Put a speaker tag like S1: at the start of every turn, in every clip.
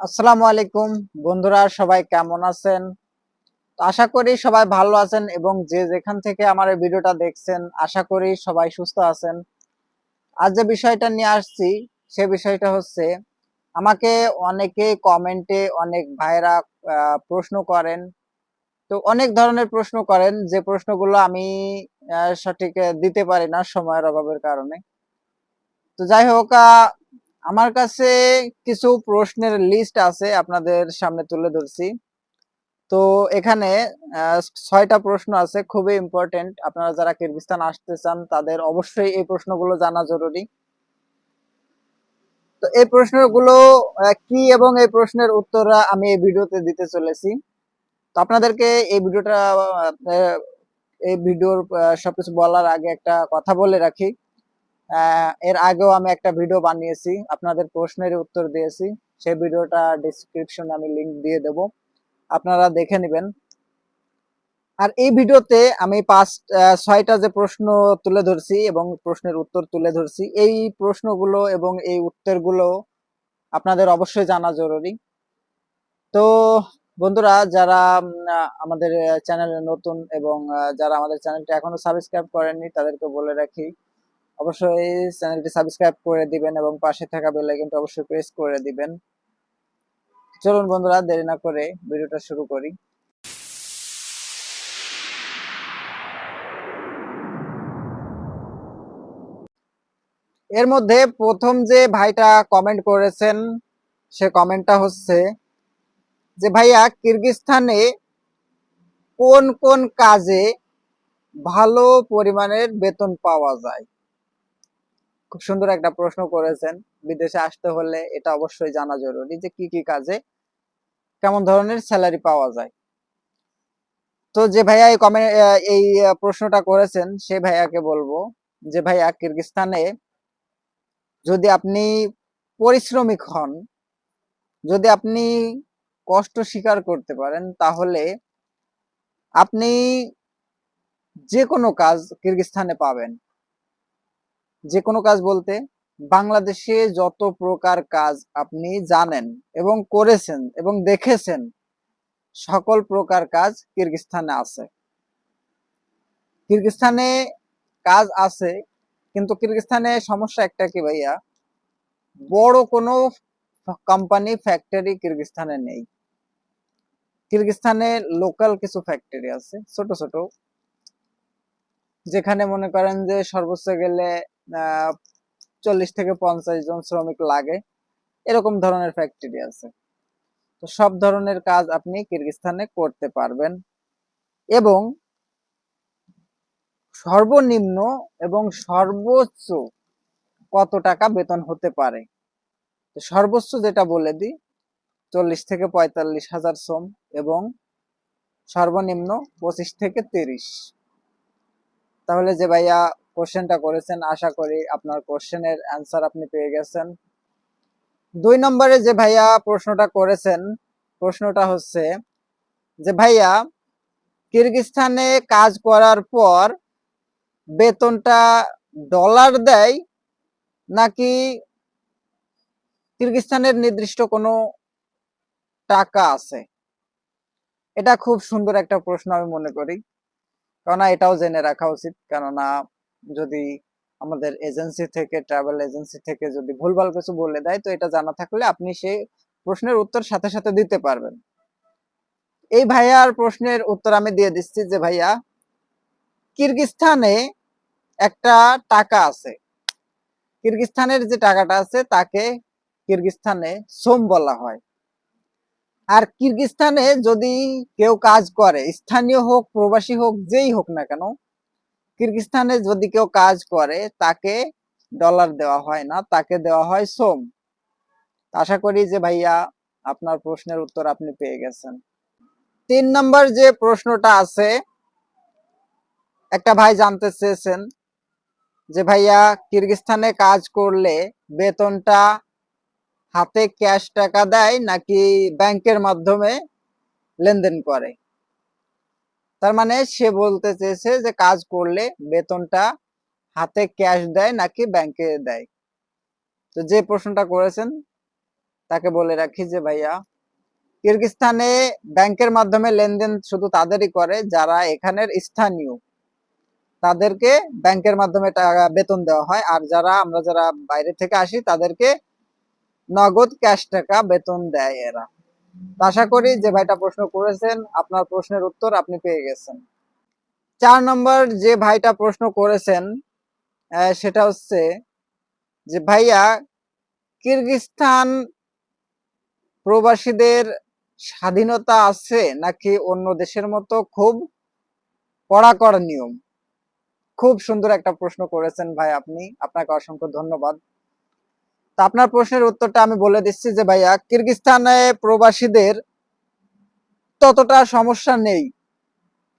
S1: আসসালামু আলাইকুম। বন্ধুরা, সবাই কেমন আছেন? আশা করি সবাই ভালো আছেন এবং যে যেখান থেকে আমার এই ভিডিওটা দেখছেন, আশা করি সবাই সুস্থ আছেন। আজ যে বিষয়টা নিয়ে আসছি, সে বিষয়টা হচ্ছে, আমাকে অনেকে কমেন্টে অনেক ভাইরা প্রশ্ন করেন। তো অনেক ধরনের প্রশ্ন করেন, যে প্রশ্নগুলো আমি সঠিক, দিতে পারি না সময়ের অভাবের কারণে। তো যাই হোক আমার কাছে কিছু প্রশ্নের লিস্ট আছে আপনাদের সামনে তুলে ধরছি। তো এখানে ছয়টা প্রশ্ন আছে, খুবই ইম্পর্টেন্ট আপনারা যারা কিরগিস্তান আসতে চান, তাদের অবশ্যই এই প্রশ্নগুলো জানা জরুরি। তো এই প্রশ্নগুলো কি এবং এই প্রশ্নের উত্তর আমি এই ভিডিওতে দিতে চলেছি। তো আপনাদেরকে এই ভিডিওটা এই ভিডিওর সবকিছু বলার আগে একটা কথা বলে রাখি। এর আগেও আমি একটা ভিডিও বানিয়েছি, আপনাদের প্রশ্নের উত্তর দিয়েছি, সেই ভিডিওটা ডিসক্রিপশনে আমি লিংক দিয়ে দেব। আপনারা দেখে নেবেন। আর এই ভিডিওতে আমি পাঁচ ছয়টা যে প্রশ্ন তুলে ধরছি এবং প্রশ্নের উত্তর তুলে ধরছি, এই প্রশ্নগুলো এবং এই উত্তরগুলো আপনাদের অবশ্যই জানা জরুরি। তো বন্ধুরা, যারা আমাদের চ্যানেলে নতুন এবং যারা আমাদের চ্যানেলটা এখনও সাবস্ক্রাইব করেননি, তাদেরকে বলে রাখি অবশ্যই চ্যানেলটি সাবস্ক্রাইব করে দিবেন এবং পাশে থাকা বেল আইকনটা অবশ্যই প্রেস করে দিবেন। চলুন বন্ধুরা, দেরি না করে ভিডিওটা শুরু করি। এর মধ্যে প্রথম যে ভাইটা কমেন্ট করেছেন, সে কমেন্টটা হচ্ছে যে, ভাইয়া কিরগিস্তানে কোন কোন কাজে ভালো পরিমাণের বেতন পাওয়া যায়? খুব সুন্দর একটা প্রশ্ন করেছেন, বিদেশে আসতে হলে এটা অবশ্যই জানা জরুরি যে কি কি কাজে কেমন ধরনের স্যালারি পাওয়া যায়। তো যে ভাইয়া এই কমেন্ট এই প্রশ্নটা করেছেন, সে ভাইয়াকে বলব যে ভাইয়া, কিরগিস্তানে যদি আপনি পরিশ্রমিক হন, যদি আপনি কষ্ট স্বীকার করতে পারেন, তাহলে আপনি যে কোনো কাজ কিরগিস্তানে পাবেন। যে কোনো কাজ বলতে, বাংলাদেশে যত প্রকার কাজ আপনি জানেন এবং করেছেন এবং দেখেছেন, সকল প্রকার কাজ কিরগিস্তানে আছে। কিরগিস্তানে কাজ আছে, কিন্তু কিরগিস্তানে সমস্যা একটা কি ভাইয়া? বড় কোনো কোম্পানি ফ্যাক্টরি কিরগিস্তানে নেই। কিরগিস্তানে লোকাল কিছু ফ্যাক্টরি আছে, ছোট ছোট। যেখানে মনে করেন যে সর্বোচ্চ গেলে চল্লিশ থেকে পঞ্চাশ জন শ্রমিক লাগে। এরকম ধরনের ফ্যাক্টরি আছে। তো সব ধরনের কাজ আপনি কিরগিস্তানে করতে পারবেন। এবং সর্বনিম্ন এবং সর্বোচ্চ কত টাকা বেতন হতে পারে? সর্বোচ্চ যেটা বলে দিই, চল্লিশ থেকে পঁয়তাল্লিশ হাজার শ্রম এবং সর্বনিম্ন পঁচিশ থেকে তিরিশ। তাহলে যে ভাইয়া কোশ্চেনটা করেছেন, আশা করি আপনার কোশ্চেনের অ্যান্সার আপনি পেয়ে গেছেন। দুই নম্বরে যে ভাইয়া প্রশ্নটা করেছেন, প্রশ্নটা হচ্ছে যে ভাইয়া, কিরগিস্তানে কাজ করার পর বেতনটা ডলার দেয় নাকি কিরগিস্তানের নির্দিষ্ট কোনো টাকা আছে? এটা খুব সুন্দর একটা প্রশ্ন আমি মনে করি। কেননা এটাও জেনে রাখা উচিত। কেননা যদি আমাদের এজেন্সি থেকে, ট্রাভেল এজেন্সি থেকে যদি ভুলভাল কিছু বলে দেয়, তো এটা জানা থাকলে আপনি সেই প্রশ্নের উত্তর সাথে সাথে দিতে পারবেন। এই ভাইয়ার প্রশ্নের উত্তর আমি দিয়ে দিচ্ছি যে, ভাইয়া, কিরগিস্তানে একটা টাকা আছে। কিরগিস্তানের যে টাকাটা আছে, তাকে কিরগিস্তানে সোম বলা হয়। আর কিরগিস্তানে যদি কেউ কাজ করে, স্থানীয় হোক, প্রবাসী হোক, যেই হোক না কেন, কিরগিস্তানে যদি কেউ কাজ করে, তাকে ডলার দেওয়া হয় না, তাকে দেওয়া হয় সোম আশা করি যে ভাইয়া আপনার প্রশ্নের উত্তর আপনি পেয়ে গেছেন। তিন নম্বর যে প্রশ্নটা আছে, একটা ভাই জানতে চেয়েছেন যে ভাইয়া কিরগিস্তানে কাজ করলে বেতনটা হাতে ক্যাশ টাকা দেয় নাকি ব্যাংকের মাধ্যমে লেনদেন করে। তার মানে সে বলতে চেয়েছে যে কাজ করলে বেতনটা হাতে ক্যাশ দেয় নাকি ব্যাংকে দেয়। তো যে প্রশ্নটা করেছেন, তাকে বলে রাখি যে, ভাইয়া, কিরগিস্তানে ব্যাংকের মাধ্যমে লেনদেন শুধু তাদেরই করে যারা এখানের স্থানীয়। তাদেরকে ব্যাংকের মাধ্যমে টাকা, বেতন দেওয়া হয়। আর যারা, আমরা যারা বাইরে থেকে আসি, তাদেরকে নগদ ক্যাশ টাকা বেতন দেয় এরা। আশা করি যে ভাইটা প্রশ্ন করেছেন, আপনার প্রশ্নের উত্তর আপনি পেয়ে গেছেন। চার নম্বর যে ভাইটা প্রশ্ন করেছেন সেটা হচ্ছে যে ভাইয়া কিরগিস্তান প্রবাসীদের স্বাধীনতা আছে নাকি অন্য দেশের মতো খুব কড়াকড় নিয়ম খুব সুন্দর একটা প্রশ্ন করেছেন ভাই আপনি। আপনাকে অসংখ্য ধন্যবাদ। তা আপনার প্রশ্নের উত্তরটা আমি বলে দিচ্ছি যে, ভাইয়া কিরগিস্তানে প্রবাসীদের ততটা সমস্যা নেই।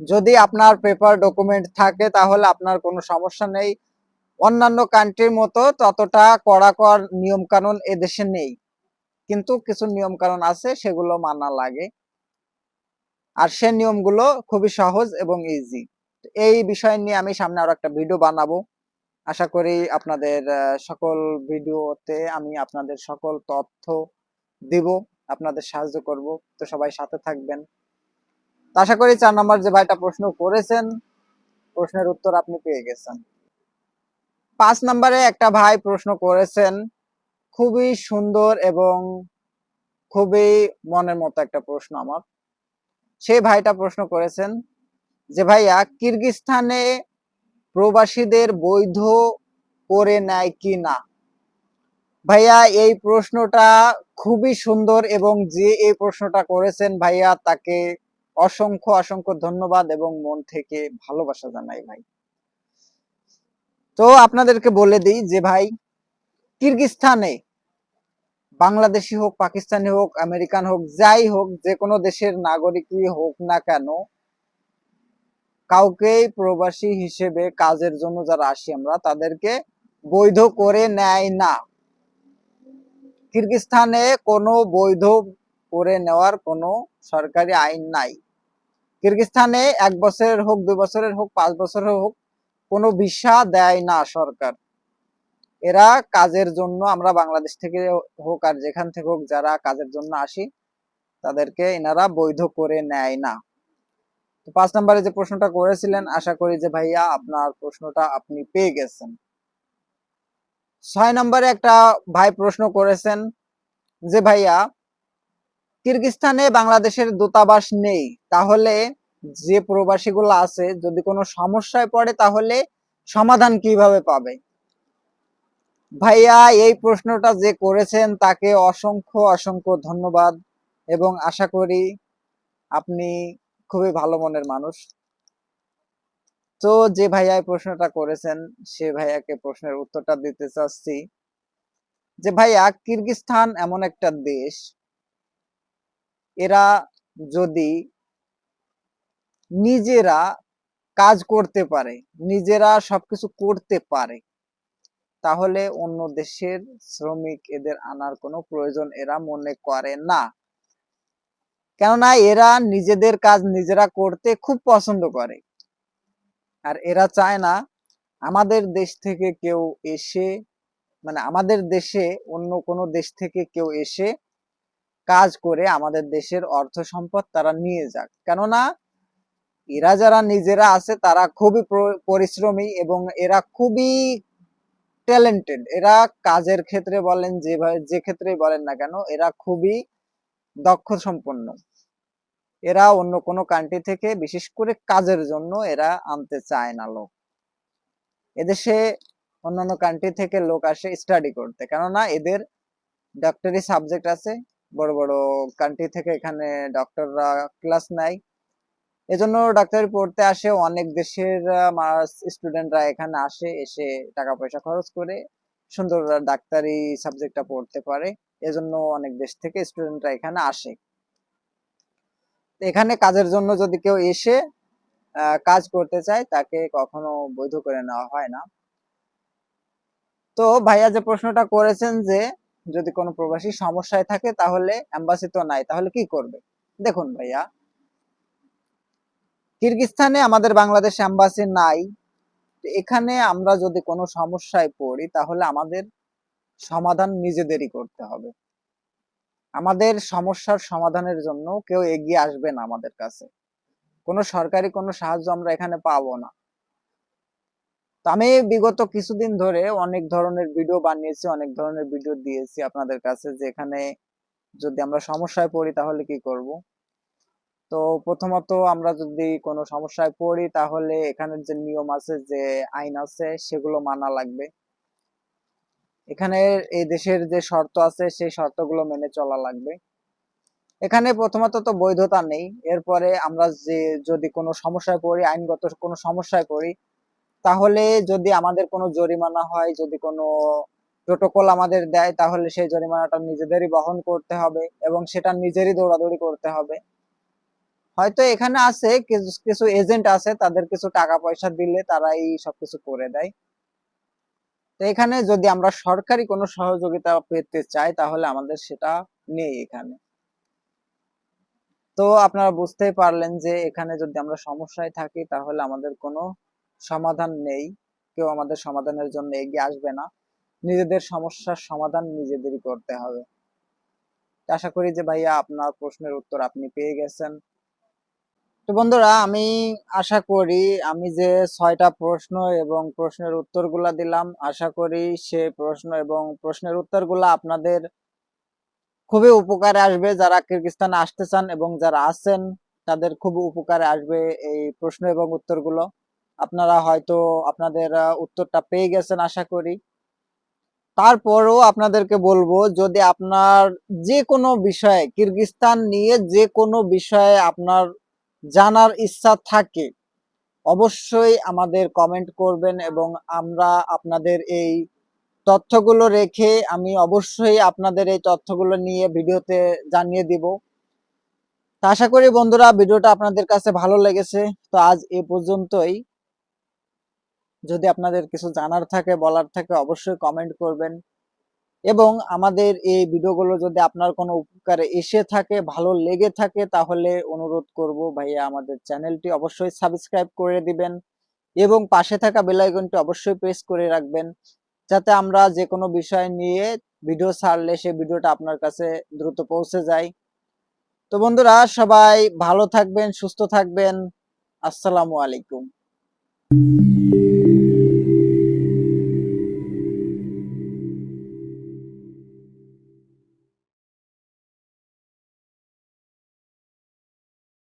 S1: যদি আপনার পেপার ডকুমেন্ট থাকে, তাহলে আপনার কোনো সমস্যা নেই। অন্যান্য কান্ট্রির মতো ততটা কড়াকড় নিয়ম কানুন এদেশে নেই। কিন্তু কিছু নিয়ম কানুন আছে, সেগুলো মানা লাগে। আর সে নিয়মগুলো খুবই সহজ এবং ইজি এই বিষয় নিয়ে আমি সামনে আরও একটা ভিডিও বানাবো। আশা করি আপনাদের সকল ভিডিওতে আমি আপনাদের সকল তথ্য দিব, আপনাদের সাহায্য করব, তো সবাই সাথে থাকবেন। তো আশা করি চার নম্বর যে ভাইটা প্রশ্ন করেছেন, প্রশ্নের উত্তর আপনি পেয়ে গেছেন। পাঁচ নম্বরে একটা ভাই প্রশ্ন করেছেন, খুবই সুন্দর এবং খুবই মনের মতো একটা প্রশ্ন আমার। সেই ভাইটা প্রশ্ন করেছেন যে, ভাইয়া, কিরগিস্তানে প্রবাসীদের বৈধ করে নেয় কি না? ভাইয়া, এই প্রশ্নটা খুবই সুন্দর এবং যে এই প্রশ্নটা করেছেন ভাইয়া, তাকে অসংখ্য অসংখ্য ধন্যবাদ এবং মন থেকে ভালোবাসা জানাই ভাই। তো আপনাদেরকে বলে দিই যে ভাই, কিরগিস্তানে, বাংলাদেশি হোক, পাকিস্তানি হোক, আমেরিকান হোক, যাই হোক, যে কোনো দেশের নাগরিকই হোক না কেন কাউকেই প্রবাসী হিসেবে কাজের জন্য যারা আসি আমরা, তাদেরকে বৈধ করে নেয় না। কিরগিস্তানে কোনো বৈধ করে নেওয়ার কোনো সরকারি আইন নাই। কিরগিস্তানে এক বছরের হোক, দুই বছরের হোক, পাঁচ বছরের হোক, কোনো ভিসা দেয় না সরকার। এরা কাজের জন্য আমরা বাংলাদেশ থেকে হোক আর যেখান থেকে হোক যারা কাজের জন্য আসি, তাদেরকে এনারা বৈধ করে নেয় না। তো পাঁচ নম্বরে যে প্রশ্নটা করেছিলেন, আশা করি যে ভাইয়া আপনার প্রশ্নটা আপনি পেয়ে গেছেন। ছয় নম্বরে একটা ভাই প্রশ্ন করেছেন যে, ভাইয়া, কিরগিস্তানে বাংলাদেশের দূতাবাস নেই, তাহলে যে প্রবাসীগুলো আছে, যদি কোনো সমস্যায় পড়ে, তাহলে সমাধান কীভাবে পাবে? ভাইয়া, এই প্রশ্নটা যে করেছেন, তাকে অসংখ্য অসংখ্য ধন্যবাদ এবং আশা করি আপনি খুবই ভালো মনের মানুষ। তো যে ভাইয়া প্রশ্নটা করেছেন, সে ভাইয়াকে প্রশ্নের উত্তরটা দিতে চাচ্ছি। যে ভাইয়া কিরগিস্তান এমন একটা দেশ, এরা যদি নিজেরা কাজ করতে পারে, নিজেরা সবকিছু করতে পারে, তাহলে অন্য দেশের শ্রমিক এদের আনার কোনো প্রয়োজন এরা মনে করে না। কেননা এরা নিজেদের কাজ নিজেরা করতে খুব পছন্দ করে। আর এরা চায় না আমাদের দেশ থেকে কেউ এসে মানে আমাদের দেশে অন্য কোনো দেশ থেকে কেউ এসে কাজ করে আমাদের দেশের অর্থ সম্পদ তারা নিয়ে যাক। কেননা এরা যারা নিজেরা আছে তারা খুবই পরিশ্রমী এবং এরা খুবই ট্যালেন্টেড এরা কাজের ক্ষেত্রে বলেন যেভাবে, যে ক্ষেত্রেই বলেন না কেন, এরা খুবই দক্ষ সম্পন্ন। এরা অন্য কোনো কান্ট্রি থেকে বিশেষ করে কাজের জন্য এরা আনতে চায় না লোক। এদেশে অন্যান্য কান্ট্রি থেকে লোক আসে স্টাডি করতে। কেননা এদের ডক্টরি সাবজেক্ট আছে। বড় বড় কান্ট্রি থেকে এখানে ডক্টররা ক্লাস নেয়। এজন্য ডাক্তারি পড়তে আসে। অনেক দেশের স্টুডেন্টরা এখানে আসে, এসে টাকা পয়সা খরচ করে সুন্দর ডাক্তারি সাবজেক্টটা পড়তে পারে। এজন্য অনেক দেশ থেকে স্টুডেন্টরা এখানে আসে। এখানে কাজের জন্য যদি কেউ এসে কাজ করতে চায়, তাকে কখনো বৈধ করে নেওয়া হয় না। তো ভাইয়া যে প্রশ্নটা করেছেন যে, যদি কোনো প্রবাসী সমস্যায় থাকে, তাহলে এম্বাসি তো নাই, তাহলে কি করবে? দেখুন ভাইয়া, কিরগিস্তানে আমাদের বাংলাদেশ অ্যাম্বাসি নাই। এখানে আমরা যদি কোনো সমস্যায় পড়ি, তাহলে আমাদের সমাধান নিজেদেরই করতে হবে। আমাদের সমস্যার সমাধানের জন্য কেউ এগিয়ে আসবে না আমাদের কাছে। কোনো সরকারি কোনো সাহায্য আমরা এখানে পাবো না। আমি বিগত কিছুদিন ধরে অনেক ধরনের ভিডিও বানিয়েছি, অনেক ধরনের ভিডিও দিয়েছি আপনাদের কাছে যে এখানে যদি আমরা সমস্যায় পড়ি তাহলে কি করব? তো প্রথমত আমরা যদি কোনো সমস্যায় পড়ি তাহলে এখানের যে নিয়ম আছে, যে আইন আছে, সেগুলো মানা লাগবে। এখানে এই দেশের যে শর্ত আছে, সেই শর্তগুলো মেনে চলা লাগবে। এখানে প্রথমত তো বৈধতা নেই। এরপরে আমরা যে, যদি কোনো সমস্যায় পড়ি, আইনগত কোনো সমস্যায় পড়ি, তাহলে যদি আমাদের কোনো জরিমানা হয়, যদি কোনো প্রোটোকল আমাদের দেয়, তাহলে সেই জরিমানাটা নিজেদেরই বহন করতে হবে এবং সেটা নিজেরই দৌড়াদৌড়ি করতে হবে। হয়তো এখানে আছে, কিছু এজেন্ট আছে, তাদের কিছু টাকা পয়সা দিলে তারা এই সবকিছু করে দেয়। তো এখানে যদি আমরা সরকারি কোনো সহযোগিতা পেতে চাই, তাহলে আমাদের সেটা নেই এখানে। তো আপনারা বুঝতেই পারলেন যে এখানে যদি আমরা সমস্যায় থাকি, তাহলে আমাদের কোনো সমাধান নেই। কেউ আমাদের সমাধানের জন্য এগিয়ে আসবে না। নিজেদের সমস্যার সমাধান নিজেদেরই করতে হবে। আশা করি যে ভাইয়া আপনার প্রশ্নের উত্তর আপনি পেয়ে গেছেন। তো বন্ধুরা, আমি আশা করি আমি যে ছয়টা প্রশ্ন এবং প্রশ্নের উত্তরগুলা দিলাম, আশা করি সে প্রশ্ন এবং প্রশ্নের উত্তরগুলা আপনাদের খুবই উপকারে আসবে। যারা কিরগিস্তানে আসতে চান এবং যারা আছেন, তাদের খুব উপকারে আসবে এই প্রশ্ন এবং উত্তরগুলো। আপনারা হয়তো আপনাদের উত্তরটা পেয়ে গেছেন আশা করি। তারপরও আপনাদেরকে বলব, যদি আপনার যে কোনো বিষয়ে কিরগিস্তান নিয়ে যে কোনো বিষয়ে আপনার জানার ইচ্ছা থাকে, অবশ্যই আমাদের কমেন্ট করবেন এবং আমরা আপনাদের এই তথ্যগুলো রেখে আমি অবশ্যই আপনাদের এই তথ্যগুলো নিয়ে ভিডিওতে জানিয়ে দিব। তা আশা করি বন্ধুরা ভিডিওটা আপনাদের কাছে ভালো লেগেছে। তো আজ এ পর্যন্তই। যদি আপনাদের কিছু জানার থাকে, বলার থাকে, অবশ্যই কমেন্ট করবেন। এবং আমাদের এই ভিডিওগুলো যদি আপনার কোনো উপকারে এসে থাকে, ভালো লেগে থাকে, তাহলে অনুরোধ করব ভাইয়া আমাদের চ্যানেলটি অবশ্যই সাবস্ক্রাইব করে দিবেন এবং পাশে থাকা বেল আইকনটি অবশ্যই প্রেস করে রাখবেন যাতে আমরা যে কোনো বিষয় নিয়ে ভিডিও ছাড়লে সেই ভিডিওটা আপনার কাছে দ্রুত পৌঁছে যায়। তো বন্ধুরা, সবাই ভালো থাকবেন, সুস্থ থাকবেন। আসসালামু আলাইকুম।